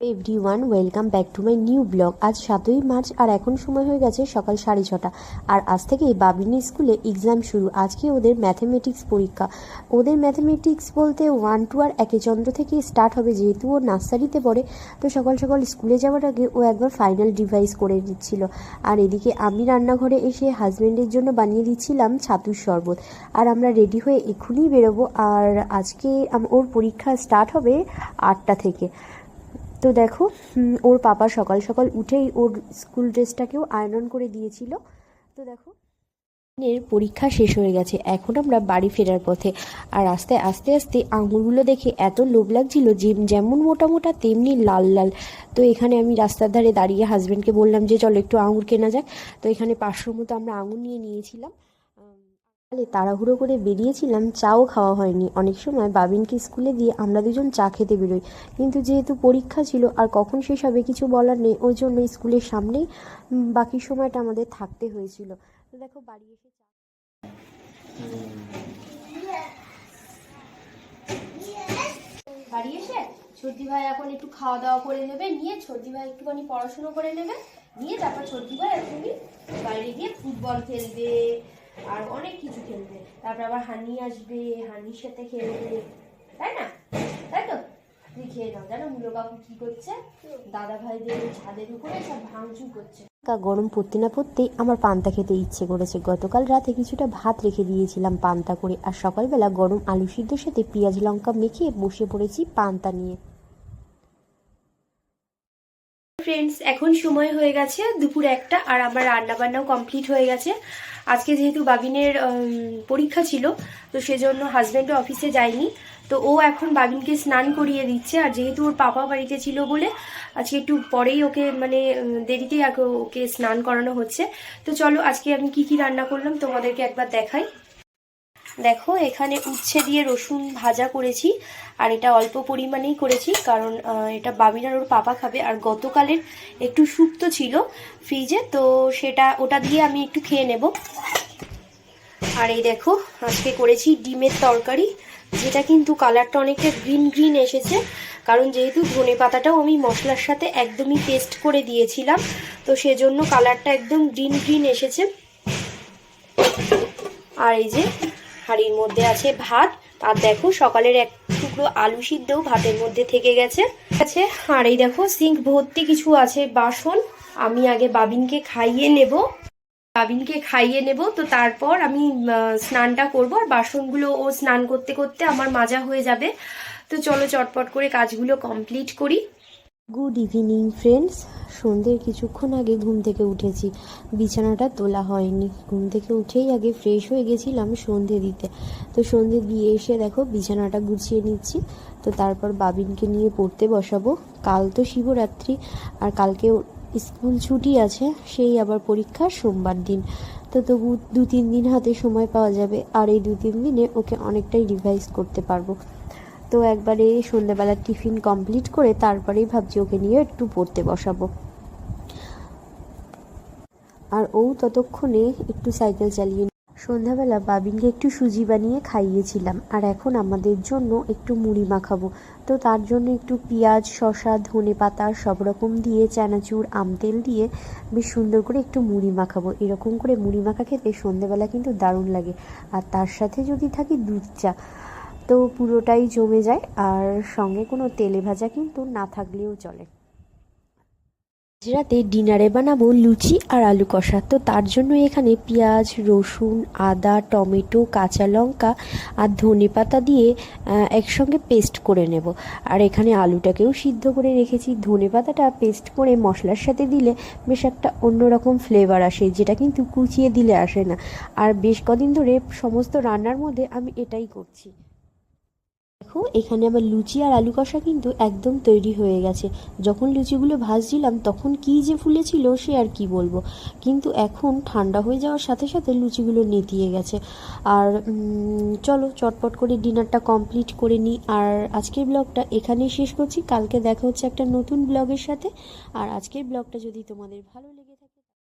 Everyone welcome back to my new blog আজ সাতই March আর এখন সময় হয়ে গেছে সকাল সাড়ে ছটা। আর আজ থেকে বাবিনী স্কুলে এক্সাম শুরু। আজকে ওদের ম্যাথামেটিক্স পরীক্ষা। ওদের ম্যাথামেটিক্স বলতে ওয়ান টু আর একে চন্দ্র থেকে স্টার্ট হবে। যেহেতু ও নার্সারিতে পড়ে, তো সকাল সকাল স্কুলে যাওয়ার আগে ও একবার ফাইনাল ডিভাইস করে দিচ্ছিল আর এদিকে আমি রান্নাঘরে এসে হাজব্যান্ডের জন্য বানিয়ে দিচ্ছিলাম ছাতুর শরবত। আর আমরা রেডি হয়ে এক্ষুনি বেরোবো। আর আজকে ওর পরীক্ষা স্টার্ট হবে আটটা থেকে। তো দেখো ওর পাপা সকাল সকাল উঠেই ওর স্কুল ড্রেসটাকেও আয়রন করে দিয়েছিল। তো দেখো, এর পরীক্ষা শেষ হয়ে গেছে। এখন আমরা বাড়ি ফেরার পথে। আর আস্তে আস্তে আস্তে আঙুরগুলো দেখে এত লোভ লাগছিল যে, যেমন মোটা মোটা তেমনি লাল লাল। তো এখানে আমি রাস্তার ধারে দাঁড়িয়ে হাজব্যান্ডকে বললাম যে, চলো একটু আঙুর কেনা যাক। তো এখানে পাঁচশোর মতো আমরা আঙুর নিয়ে নিয়েছিলাম। সকালে তাড়াহুড়ো করে বেরিয়েছিলাম, চাও খাওয়া হয়নি। অনেক সময় বাবিনকে স্কুলে দিয়ে আমরা দুজন চা খেতে বেরোই। কিন্তু যেহেতু পরীক্ষা ছিল, আর কখন শেষ হবে কিছু বলার নেই, ওই জন্য স্কুলের সামনেই বাকি সময়টা আমাদের থাকতে হয়েছিল। দেখো, বাড়ি এসে বাড়ি এসে ভাই এখন একটু খাওয়া দাওয়া করে নেবে, নিয়ে সর্দি ভাই একটুখানি পড়াশুনো করে নেবে, নিয়ে তারপর সর্দি ভাই আর বাইরে গিয়ে ফুটবল খেলবে আর অনেক কিছু খেলবে। তারপর আবার হানি আসবে, হানির সাথে খেলবে। তাই না? তাই তো? তুমি খেয়ে নাও। জানো মুলো কাকু কি করছে? দাদা ভাইদের ছাদের উপরে সব ভাঙচুর করছে। গরম পড়তে না পড়তেই আমার পান্তা খেতে ইচ্ছে করেছে। গতকাল রাতে কিছুটা ভাত রেখে দিয়েছিলাম পান্তা করে। আর সকালবেলা গরম আলু সিদ্ধর সাথে পেঁয়াজ লঙ্কা মেখে বসে পড়েছি পান্তা নিয়ে। ফ্রেন্ডস এখন সময় হয়ে গেছে দুপুর একটা আর আমার রান্না বান্নাও কমপ্লিট হয়ে গেছে। আজকে যেহেতু বাবিনের পরীক্ষা ছিল, তো সেজন্য হাজব্যান্ডও অফিসে যায়নি। তো ও এখন বাবিনকে স্নান করিয়ে দিচ্ছে আর যেহেতু ওর পাপা বাড়িতে ছিল বলে আজকে একটু পরেই ওকে মানে দেরিতেই আগে ওকে স্নান করানো হচ্ছে। তো চলো আজকে আমি কি কি রান্না করলাম তোমাদেরকে একবার দেখাই। দেখো, এখানে উচ্ছে দিয়ে রসুন ভাজা করেছি, আর এটা অল্প পরিমাণেই করেছি, কারণ এটা বাবিনার ওর পাপা খাবে, আর গতকালের একটু শুক্তো ছিল ফ্রিজে, তো সেটা, ওটা দিয়ে আমি একটু খেয়ে নেব। আর এই দেখো, আজকে করেছি ডিমের তরকারি, যেটা কিন্তু কালারটা অনেকটা গ্রিন গ্রিন এসেছে, কারণ যেহেতু ধনে পাতাটাও আমি মশলার সাথে একদমই পেস্ট করে দিয়েছিলাম, তো সেজন্য কালারটা একদম গ্রিন গ্রিন এসেছে। আর এই যে হাঁড়ির মধ্যে আছে ভাত। আর দেখো, সকালের এক টুকরো আলু সিদ্ধও ভাতের মধ্যে থেকে গেছে। আছে, আর এই দেখো, সিঙ্ক ভর্তি কিছু আছে বাসন। আমি আগে বাবিনকে খাইয়ে নেব। বাবিনকে খাইয়ে নেব। তো তারপর আমি স্নানটা করব। আর বাসনগুলো ও স্নান করতে করতে আমার মাজা হয়ে যাবে। তো চলো চটপট করে কাজগুলো কমপ্লিট করি। গুড ইভিনিং ফ্রেন্ডস সন্ধ্যের কিছুক্ষণ আগে ঘুম থেকে উঠেছি। বিছানাটা তোলা হয়নি। ঘুম থেকে উঠেই আগে ফ্রেশ হয়ে গেছিলাম সন্ধে দিতে। তো সন্ধে দিয়ে এসে দেখো বিছানাটা গুছিয়ে নিচ্ছি। তো তারপর বাবিনকে নিয়ে পড়তে বসাবো। কাল তো শিবরাত্রি আর কালকে স্কুল ছুটি আছে, সেই আবার পরীক্ষা সোমবার দিন। তো তবু দু তিন দিন হাতে সময় পাওয়া যাবে। আর এই দু তিন দিনে ওকে অনেকটাই রিভাইজ করতে পারব। তো একবারে সন্ধ্যাবেলা টিফিন কমপ্লিট করে তারপরেই ভাবছি ওকে নিয়ে একটু পড়তে বসাবো। আর ও ততক্ষণে একটু সাইকেল চালিয়ে সন্ধ্যাবেলা বাবিনকে একটু সুজি বানিয়ে খাইয়েছিলাম, আর এখন আমাদের জন্য একটু মুড়ি মাখাবো। তো তার জন্য একটু পেঁয়াজ, শসা, ধনে পাতা সব রকম দিয়ে চানাচুর, আম তেল দিয়ে বেশ সুন্দর করে একটু মুড়ি মাখাবো। এরকম করে মুড়ি মাখা খেতে সন্ধ্যাবেলা কিন্তু দারুণ লাগে। আর তার সাথে যদি থাকে দুধ চা। তো পুরোটাই জমে যায় আর সঙ্গে কোনো তেলে ভাজা কিন্তু না থাকলেও চলে। রাতে ডিনারে বানাবো লুচি আর আলু কষা। তো তার জন্য এখানে পেঁয়াজ, রসুন, আদা, টমেটো, কাঁচা লঙ্কা আর ধনে পাতা দিয়ে একসঙ্গে পেস্ট করে নেব। আর এখানে আলুটাকেও সিদ্ধ করে রেখেছি। ধনে পাতাটা পেস্ট করে মশলার সাথে দিলে বেশ একটা অন্যরকম ফ্লেভার আসে, যেটা কিন্তু কুচিয়ে দিলে আসে না। আর বেশ কদিন ধরে সমস্ত রান্নার মধ্যে আমি এটাই করছি। দেখো, এখানে আমার লুচি আর আলু কষা কিন্তু একদম তৈরি হয়ে গেছে। যখন লুচিগুলো ভাজছিলাম, তখন কি যে ফুলেছিল সে আর কি বলব। কিন্তু এখন ঠান্ডা হয়ে যাওয়ার সাথে সাথে লুচিগুলো নেতিয়ে গেছে। আর চলো চটপট করে ডিনারটা কমপ্লিট করে নিই। আর আজকের ব্লগটা এখানেই শেষ করছি। কালকে দেখা হচ্ছে একটা নতুন ব্লগের সাথে। আর আজকের ব্লগটা যদি তোমাদের ভালো লেগে থাকে